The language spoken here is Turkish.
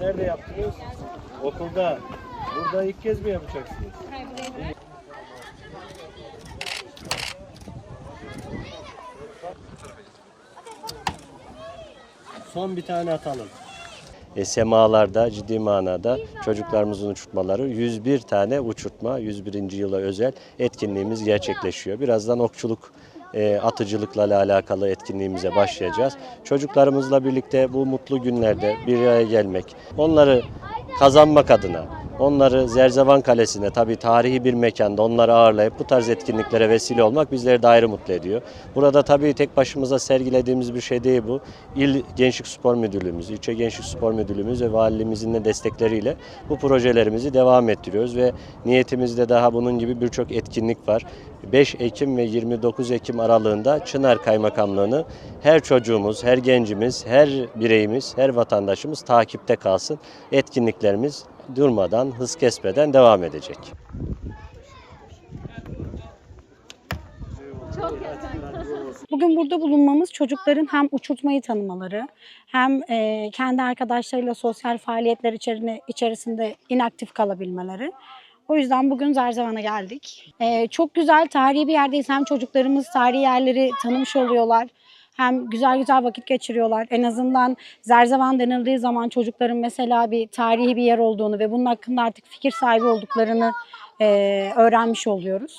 nerede yaptınız? Okulda. Burada ilk kez mi yapacaksınız? Son bir tane atalım. E, semalarda ciddi manada çocuklarımızın uçurtmaları 101 tane uçurtma 101. yıla özel etkinliğimiz gerçekleşiyor. Birazdan okçuluk atıcılıkla alakalı etkinliğimize başlayacağız. Çocuklarımızla birlikte bu mutlu günlerde bir araya gelmek, onları kazanmak adına, onları Zerzevan Kalesi'ne tabii tarihi bir mekanda onları ağırlayıp bu tarz etkinliklere vesile olmak bizleri de ayrı mutlu ediyor. Burada tabii tek başımıza sergilediğimiz bir şey değil bu. İl Gençlik Spor Müdürlüğümüz, İlçe Gençlik Spor Müdürlüğümüz ve valimizin de destekleriyle bu projelerimizi devam ettiriyoruz ve niyetimizde daha bunun gibi birçok etkinlik var. 5 Ekim ve 29 Ekim aralığında Çınar Kaymakamlığı'nı her çocuğumuz, her gencimiz, her bireyimiz, her vatandaşımız takipte kalsın. Etkinliklerimiz durmadan, hız kesmeden devam edecek. Bugün burada bulunmamız çocukların hem uçurtmayı tanımaları hem e, kendi arkadaşlarıyla sosyal faaliyetler içerisinde, içerisinde inaktif kalabilmeleri. O yüzden bugün Zerzevan'a geldik. E, çok güzel tarihi bir yerdeyiz. Hem çocuklarımız tarihi yerleri tanımış oluyorlar. Hem güzel güzel vakit geçiriyorlar. En azından Zerzevan denildiği zaman çocukların mesela bir tarihi bir yer olduğunu ve bunun hakkında artık fikir sahibi olduklarını e, öğrenmiş oluyoruz.